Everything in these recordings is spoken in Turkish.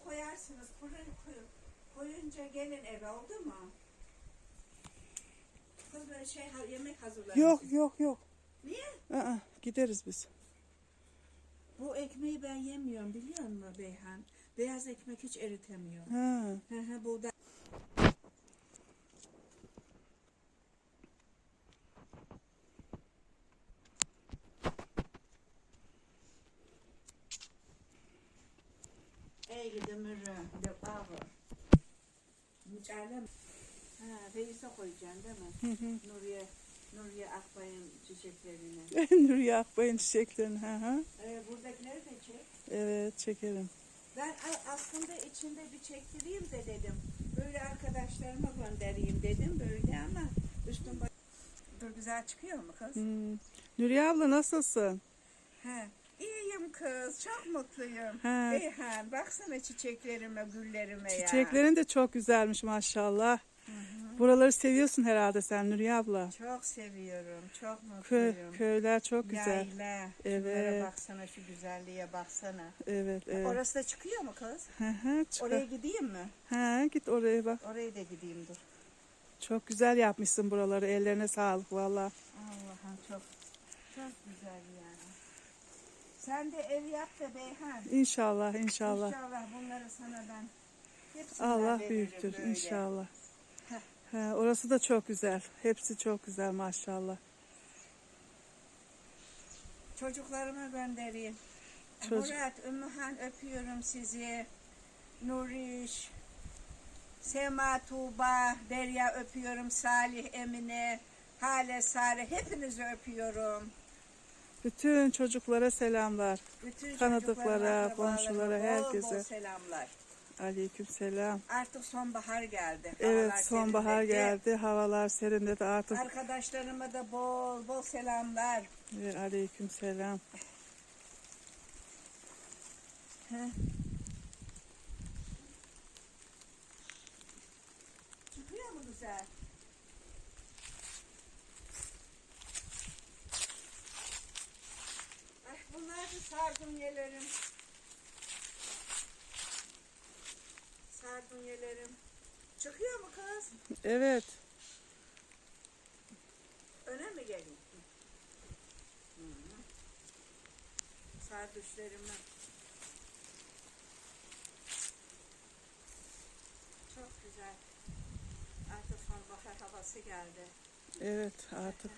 gidersiniz. Fırın koy- koyunca gelin eve oldu mu? Kız böyle şey yemek hazırlayın. Yok yok yok. Niye? Aa, gideriz biz. Bu ekmeği ben yemiyorum biliyor musun Beyhan? Beyaz ekmek hiç eritemiyorum. Ha. Hı hı buğday. Mücadele. Ha, reise koyacaksın değil mi? Hı hı. Nuriye, Nuriye Akbay'ın çiçeklerini. Nuriye Akbay'ın çiçeklerini. Hı hı. Ee, buradakileri de çek. Evet çekelim. Ben aslında içinde bir çektireyim de dedim. Böyle arkadaşlarıma göndereyim dedim böyle ama üstüm. Dur güzel çıkıyor mu kız? Hmm. Nuriye abla nasılsın? He. Kız, çok mutluyum. He. Beyhan, baksana çiçeklerime, güllerime ya. Çiçeklerin de çok güzelmiş maşallah. Buraları seviyorsun herhalde sen Nuriye abla. Çok seviyorum, çok Köy, mutluyum. köyler çok güzel. Yayla. Evet. Şunlara baksana, şu güzelliğe baksana. Evet evet. Orası da çıkıyor mu kız? Hı hı, çıkar. Oraya gideyim mi? Ha, git oraya bak. Oraya da gideyim dur. Çok güzel yapmışsın buraları. Ellerine sağlık valla. Allah'ım çok çok güzel yani. Sen de ev yap da Beyhan. İnşallah inşallah. İnşallah bunları sana ben hepsinden Allah büyüktür böyle. inşallah. Heh. Ha, orası da çok güzel. Hepsi çok güzel maşallah. Çocuklarıma göndereyim. Çocuk- Murat, Ümmühan öpüyorum sizi. Nuriş, Sema, Tuğba, Derya öpüyorum. Salih, Emine, Hale, Sare hepinizi öpüyorum. Bütün çocuklara selamlar. Bütün Tanıdıklara, komşulara, herkese. Bol selamlar. Aleyküm selam. Artık sonbahar geldi. Evet Havalar sonbahar serinledi. geldi. Havalar serindedi artık. Arkadaşlarıma da bol bol selamlar. Evet, aleyküm selam. Heh. Çıkıyor mu güzel? Ay, sardunyelerim. Sardunyelerim. Çıkıyor mu kız? Evet. Öne mi gelin? Sarduşlarımı. Çok güzel. Artık sonbahar havası geldi. Evet artık.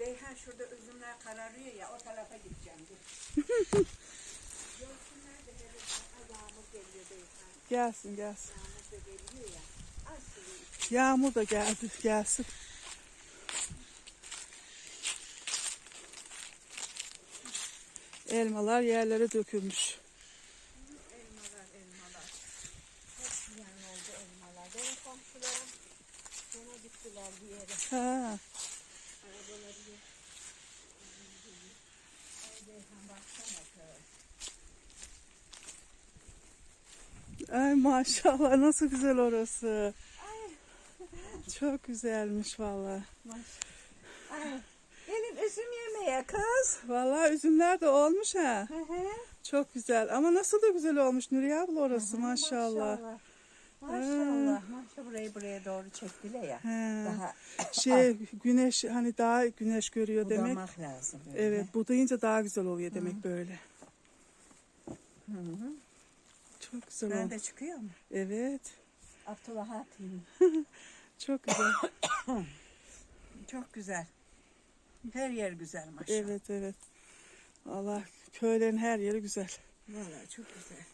Beyhan şurada üzümler kararıyor ya o tarafa gideceğim. Görsünler de geliyor Beyhan. Gelsin gelsin. Yağmur da geliyor ya. Az suyu Yağmur da geldi gelsin. Elmalar yerlere dökülmüş. Elmalar, elmalar. Hep ziyan oldu elmalar. Benim komşularım gene gittiler bir yere. Ha, Yok. Ay maşallah nasıl güzel orası. Ay, Çok güzelmiş valla. gelin üzüm yemeye kız. Valla üzümler de olmuş ha. Hı hı. Çok güzel. Ama nasıl da güzel olmuş Nuriye abla orası maşallah. Maşallah. Maşallah. Maşallah burayı buraya doğru çektiler ya. He. Daha Şey güneş hani daha güneş görüyor demek. budamak lazım. böyle. Evet budayınca daha güzel oluyor demek böyle. Hı hı. Çok güzel Ben oldu. de çıkıyor mu? Evet. Abdullah atayım. Çok güzel. Çok güzel. Her yer güzel maşallah. evet evet. Allah köylerin her yeri güzel. Vallahi çok güzel.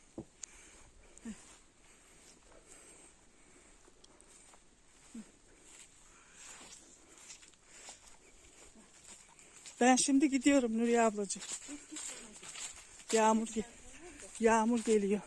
Ben şimdi gidiyorum Nuriye ablacığım. Yağmur yağmur geliyor.